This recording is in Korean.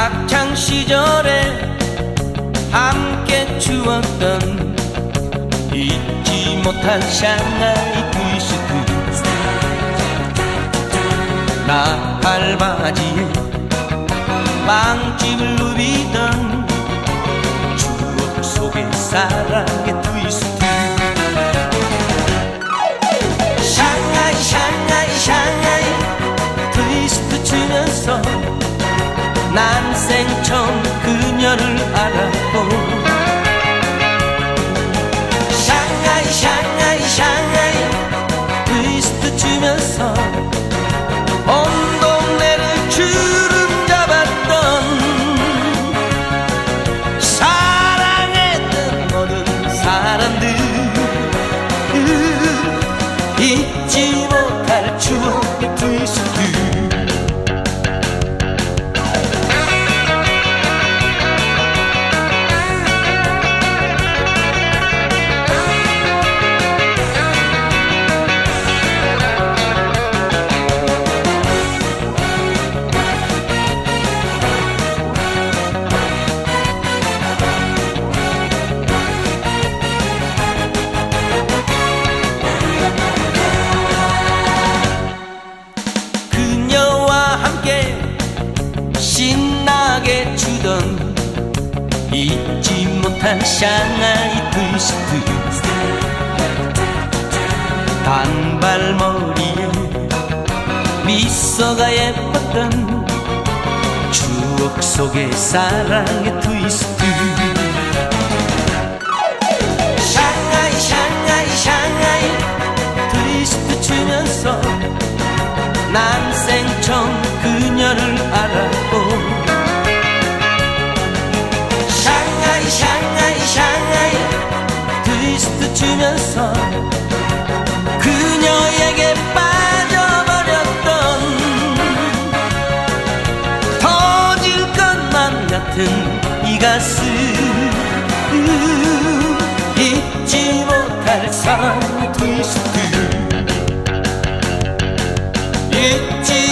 학창 시절에 함께 추었던 잊지 못할 샹하이 트위스트 나팔바지에 빵집을 누비던 추억 속의 사랑의 트 처음 그녀를 알았고 잊지 못한 샹하이 트위스트 단발머리에 미소가 예뻤던 추억 속의 사랑의 트위스트. 샹하이 샹하이 샹하이 트위스트 추면서 난 생 처음 그녀를 알았고 같은 이 가슴. 잊지 못할 사랑 트위스트 잊지